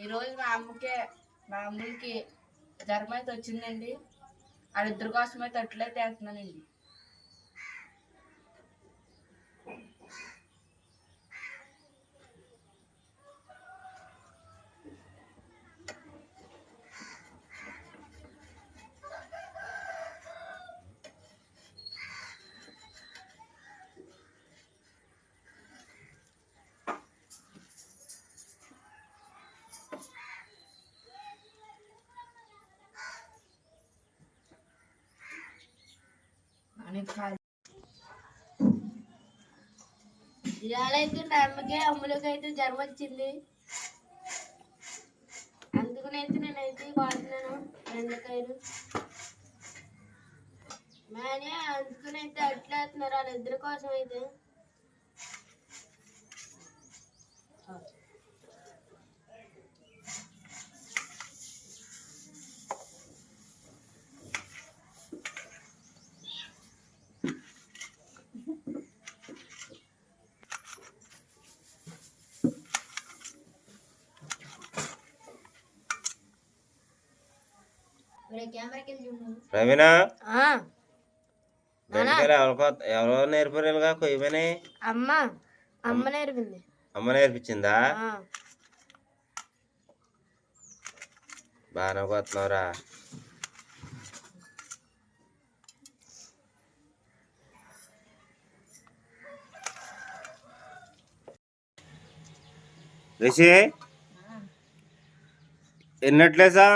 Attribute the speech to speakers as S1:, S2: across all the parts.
S1: ఈరోజు మా అమ్మకి మా అమ్మకి జ్వరం అయితే వచ్చిందండి. వాళ్ళిద్దరి కోసం అయితే అట్లయితే వేస్తున్నానండి ఇవాళ అయితే నా అమ్ములకైతే అమ్ములకి అయితే జ్వరం వచ్చింది అందుకనైతే నేనైతే వాడుతున్నాను బెండకాయలు. మేనే అందుకనైతే అట్లా వేస్తున్నారు వాళ్ళిద్దరి కోసం అయితే
S2: రవీనా? బెండకాయలు ఎవరికో ఎవరో నేర్పరేలుగా కొయ్యమని?
S1: అమ్మ. అమ్మ నేర్పింది.
S2: అమ్మ నేర్పించిందా? బాగానే కొత్తున్నావురా రిషి ఎన్నట్లేసా?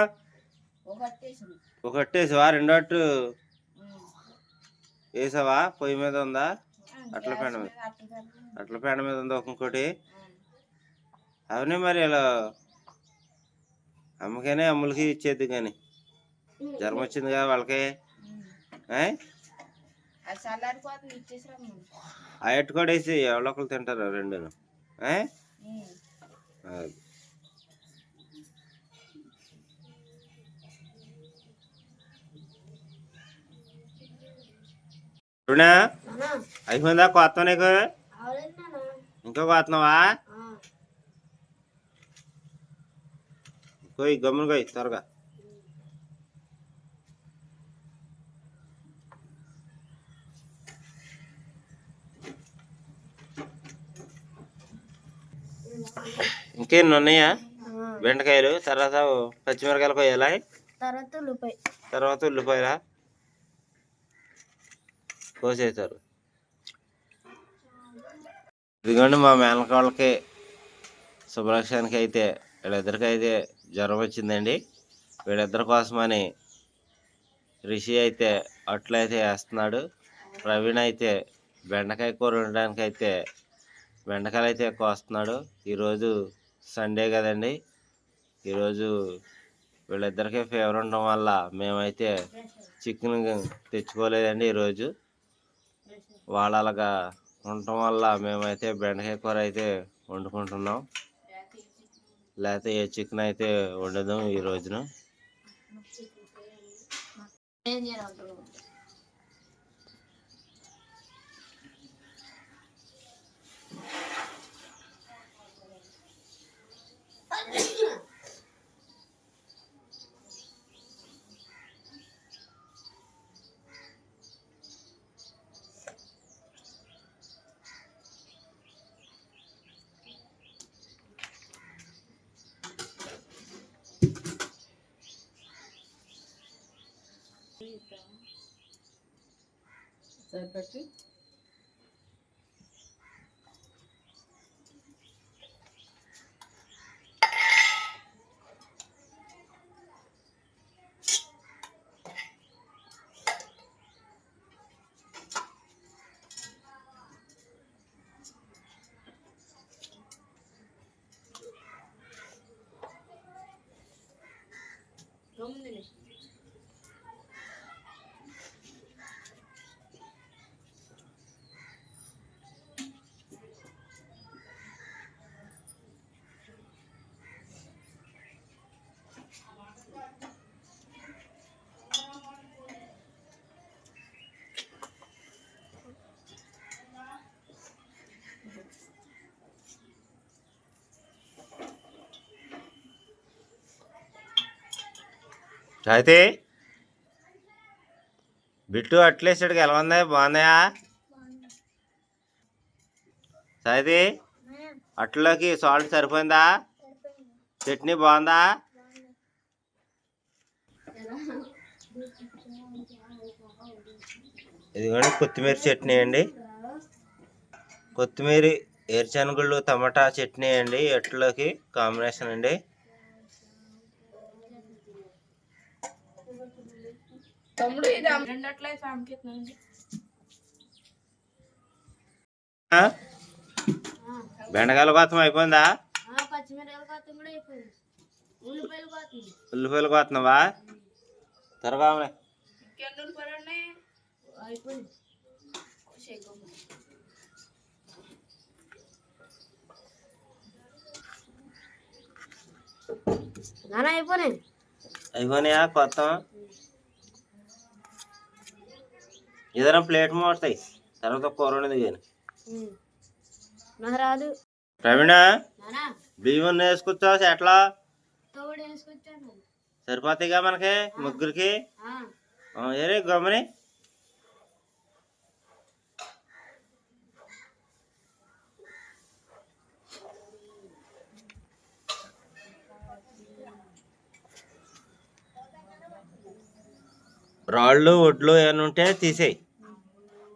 S2: ఒకటేసావా రెండో అట్టు వేసావా? పొయ్యి మీద ఉందా? అట్ల పెండ మీద అట్ల పెండ మీద ఉందా ఇంకోటి? అవన్నీ మరి ఇలా అమ్మకైనా అమ్ములకి ఇచ్చేది కానీ. జ్వరం వచ్చింది కదా వాళ్ళకి. ఎట్టు కూడా వేసి ఎవరో ఒకరు తింటారు రెండును? అది. రుణా అయిపోయిందా కొత్త నీకు? ఇంకా కొత్తనావా కొయ్యి గమ్మున త్వరగా. ఇంకేన్ని ఉన్నాయా? బెండకాయలు తర్వాత పచ్చిమిరకాయలు కొయ్యాలా
S1: తర్వాత ఉల్లిపాయ.
S2: తర్వాత ఉల్లిపాయలా? కోసేస్తారు ఇదిగోండి మా మేనకాళ్ళకి శుభ్రక్షానికి అయితే వీళ్ళిద్దరికి అయితే జ్వరం వచ్చిందండి. వీళ్ళిద్దరి కోసమని రిషి అయితే అట్లయితే వేస్తున్నాడు. ప్రవీణ్ అయితే బెండకాయ కూర ఉండడానికి అయితే బెండకాయలు అయితే కోస్తున్నాడు. ఈరోజు సండే కదండి. ఈరోజు వీళ్ళిద్దరికీ ఫీవర్ ఉండడం వల్ల మేమైతే చికెన్ తెచ్చుకోలేదండి ఈరోజు. వాళ్ళు అలాగా ఉండటం వల్ల మేమైతే బెండకాయ కూర అయితే వండుకుంటున్నాం. లేకపోతే ఏ చికెన్ అయితే వండదాం ఈ రోజున.
S1: সাইড বাটি 너무 내리시네.
S2: అయితే బిట్టు అట్లేసాడు ఎలా ఉంది? బాగున్నాయా? సాయిది అట్లలోకి సాల్ట్ సరిపోయిందా? చట్నీ బాగుందా? ఇదిగోండి కొత్తిమీర చట్నీ అండి. కొత్తిమీర ఏరుశనగుళ్ళు టమాటా చట్నీ అండి. అట్లలోకి కాంబినేషన్ అండి.
S1: తమ్ముడు ఇది?
S2: బెండకాయల కోతం అయిపోయిందా?
S1: ఉల్లిపాయలు
S2: కోతున్నావా త్వరగా
S1: అయిపోయినాయా.
S2: కొత్త ఏదైనా ప్లేట్ మోడతాయి తర్వాత కూర ఉండదు కానీ ప్రవీణ బియ్యం వేసుకొచ్చా? ఎట్లా? సరిపోతాయిగా మనకి ముగ్గురికి? ఏరే గమని రాళ్ళు ఒడ్లు ఏమైనా ఉంటే తీసేయి ఏ?
S1: ఆ. ఇదిగో నాన్న రాయ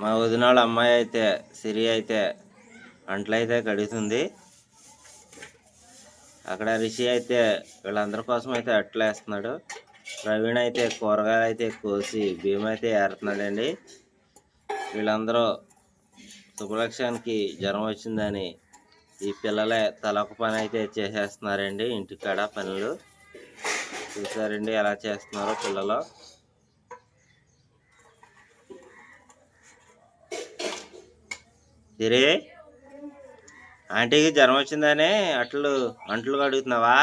S2: మా వదినాళ్ళ అమ్మాయి అయితే సిరి అయితే అంట్లయితే కడుగుతుంది. అక్కడ రిషి అయితే వీళ్ళందరి కోసం అయితే అట్లు వేస్తున్నాడు. ప్రవీణ్ అయితే కూరగాయలు అయితే కోసి బియ్యం అయితే ఏరుతున్నాడండి. వీళ్ళందరూ శుభలక్ష్యానికి జ్వరం వచ్చిందని ఈ పిల్లలే తలొక పని అయితే చేసేస్తున్నారండి. ఇంటికాడ పనులు చూసారండి ఎలా చేస్తున్నారో పిల్లలు. సిరి ఆంటీకి జ్వరం వచ్చిందని అట్లు అంట్లు కడుగుతున్నావా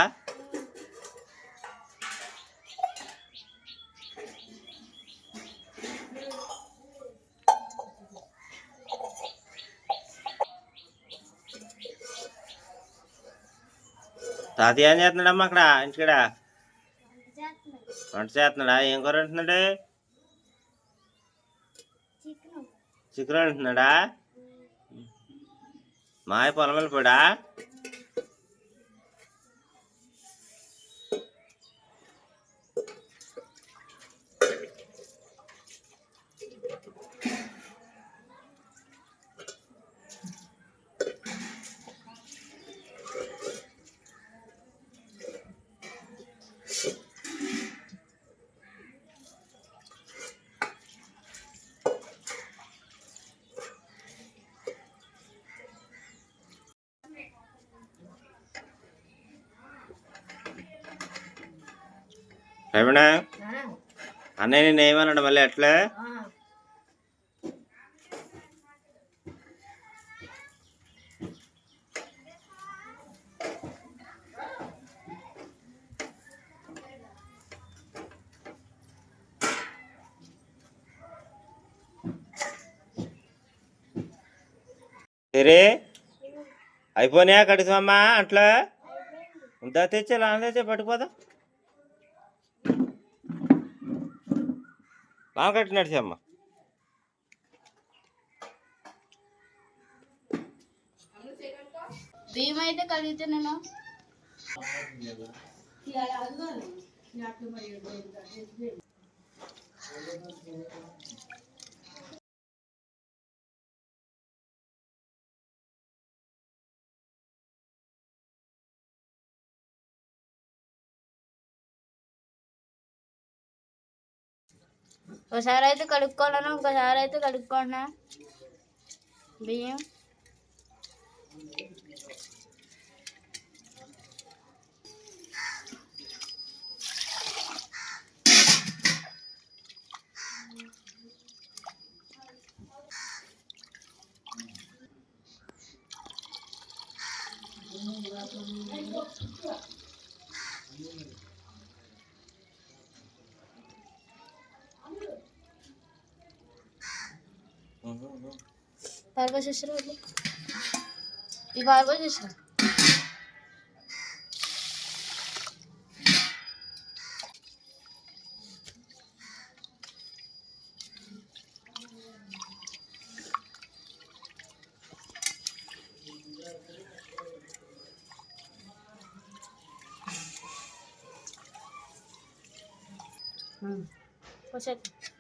S2: తాతయ్య ఏం చేస్తున్నాడమ్మా అక్కడ ఇంటికాడ? వంట చేస్తున్నాడా? ఏం కూర అంటున్నాడు చికెన్. అంటున్నాడా మాయ పొలం వెళ్ళిపోడా రమణ అన్నయ్య నేను ఏమన్నాడు మళ్ళీ ఎట్లా సరే అయిపోయినాయా కడుగుతామమ్మా అట్లా? ఉందా తెచ్చే లాన తెచ్చే పట్టుకుపోదా. లాన కట్టి నడిచమ్మా
S1: బియ్యం అయితే నేను ఒకసారి అయితే కడుక్కోలేను ఇంకోసారి అయితే కడుక్కోనా? బియ్యం? పారిపోయి చేసారు ఈ పారిపోయి చేసారు వచ్చే
S2: సో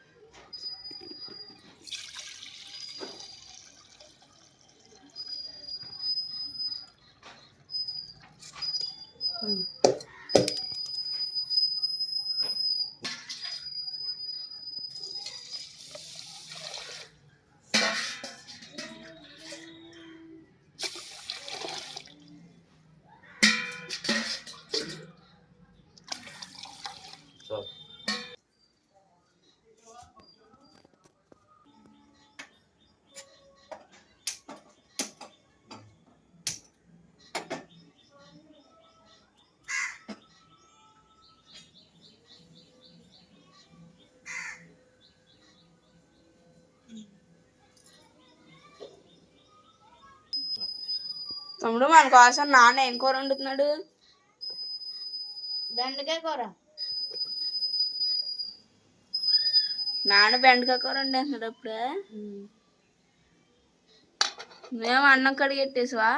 S3: తమ్ముడు మన కోసం నాన్న ఏం కూర వండుతున్నాడు?
S1: బెండకాయ కూర.
S3: నాన్న బెండకాయ కూర వండేస్తున్నాడు అప్పుడే. మేము అన్నం కడిగెట్టేసావా?